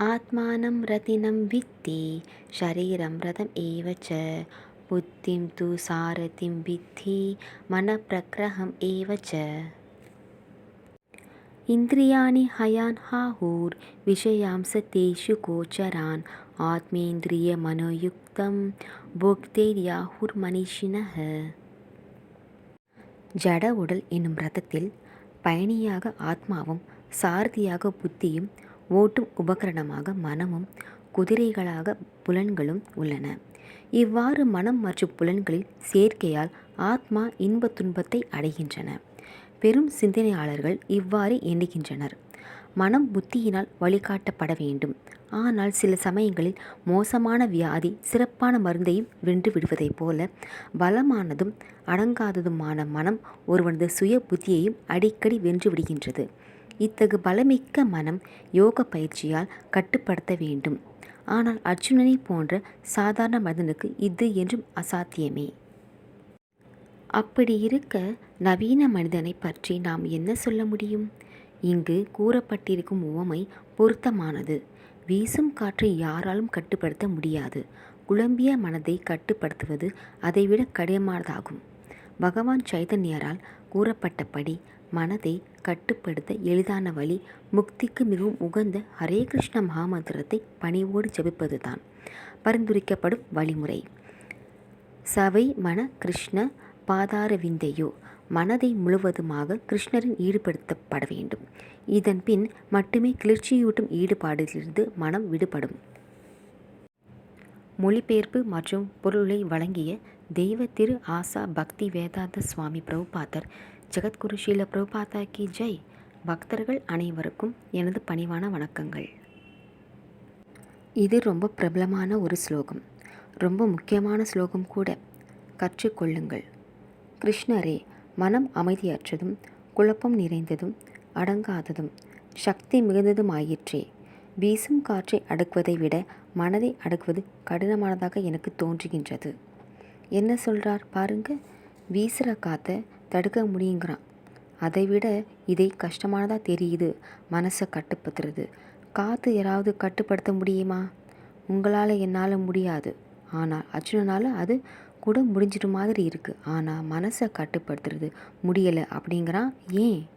आत्मानं रतिनं वित्ति शरीरं रथम् एव च बुद्धिं तु सारथिं विद्धि मनप्रग्रहम् एव च इन्द्रियाणि हयान् हाहुर् विषयांसतेषु गोचरान् आत्मेन्द्रियमनोयुक्तं போக்தேரியாஹுர்மனிஷினஹ ஜட உடல் என்னும் ரதத்தில் பயணியாக ஆத்மாவும் சாரதியாக புத்தியும் ஓட்டும் உபகரணமாக மனமும் குதிரைகளாக புலன்களும் உள்ளன. இவ்வாறு மனம் மற்றும் புலன்களில் சேர்க்கையால் ஆத்மா இன்ப துன்பத்தை அடைகின்றன. பெரும் சிந்தனையாளர்கள் இவ்வாறு எண்ணுகின்றனர். மனம் புத்தியினால் வழிகாட்டப்பட வேண்டும். ஆனால் சில சமயங்களில் மோசமான வியாதி சிறப்பான மருந்தையும் வென்று விடுவதைப் போல பலமானதும் அடங்காததுமான மனம் ஒருவனது சுய புத்தியையும் அடிக்கடி வென்று விடுகின்றது. இத்தகு பலமிக்க மனம் யோக பயிற்சியால் கட்டுப்படுத்த வேண்டும். ஆனால் அர்ஜுனனை போன்ற சாதாரண மனிதனுக்கு இது என்றும் அசாத்தியமே. அப்படி இருக்க நவீன மனிதனை பற்றி நாம் என்ன சொல்ல முடியும்? இங்கு கூறப்பட்டிருக்கும் உவமை பொருத்தமானது. வீசும் காற்றை யாராலும் கட்டுப்படுத்த முடியாது. குழம்பிய மனதை கட்டுப்படுத்துவது அதைவிட கடினமானதாகும். பகவான் சைதன்யரால் கூறப்பட்டபடி மனதை கட்டுப்படுத்த எளிதான வழி முக்திக்கு மிகவும் உகந்த ஹரே கிருஷ்ண மகாமந்திரத்தை பணிவோடு ஜபிப்பதுதான். பரிந்துரைக்கப்படும் வழிமுறை. சவை மன கிருஷ்ண பாதார விந்தையோ மனதை முழுவதுமாக கிருஷ்ணரின் ஈடுபடுத்தப்பட வேண்டும். இதன் பின் மட்டுமே கிளர்ச்சியூட்டும் ஈடுபாடிலிருந்து மனம் விடுபடும். மொழிபெயர்ப்பு மற்றும் பொருளை வழங்கிய தெய்வ திரு ஆசா பக்தி வேதாந்த சுவாமி பிரபுபாதர் ஜெகத்குரு ஷீல பிரபுபாதா கி ஜெய். பக்தர்கள் அனைவருக்கும் எனது பணிவான வணக்கங்கள். இது ரொம்ப பிரபலமான ஒரு ஸ்லோகம். ரொம்ப முக்கியமான ஸ்லோகம் கூட. கற்றுக்கொள்ளுங்கள் கிருஷ்ணரே மனம் அமைதியற்றதும் குழப்பம் நிறைந்ததும் அடங்காததும் சக்தி மிகுந்ததுமாயிற்றே. வீசும் காற்றை அடக்குவதை விட மனதை அடக்குவது கடினமானதாக எனக்கு தோன்றுகின்றது. என்ன சொல்கிறார் பாருங்க. வீசுகிற காற்றை தடுக்க முடியுங்கிறான். அதை விட இதை கஷ்டமானதாக தெரியுது. மனசை கட்டுப்படுத்துறது. காற்று யாராவது கட்டுப்படுத்த முடியுமா? உங்களால் என்னால் முடியாது. ஆனால் அர்ஜுனனால் அது கூட முடிஞ்சிட்டு மாதிரி இருக்குது ஆனால் மனசை கட்டுப்படுத்துறது முடியலை அப்படிங்கிறான். ஏன்?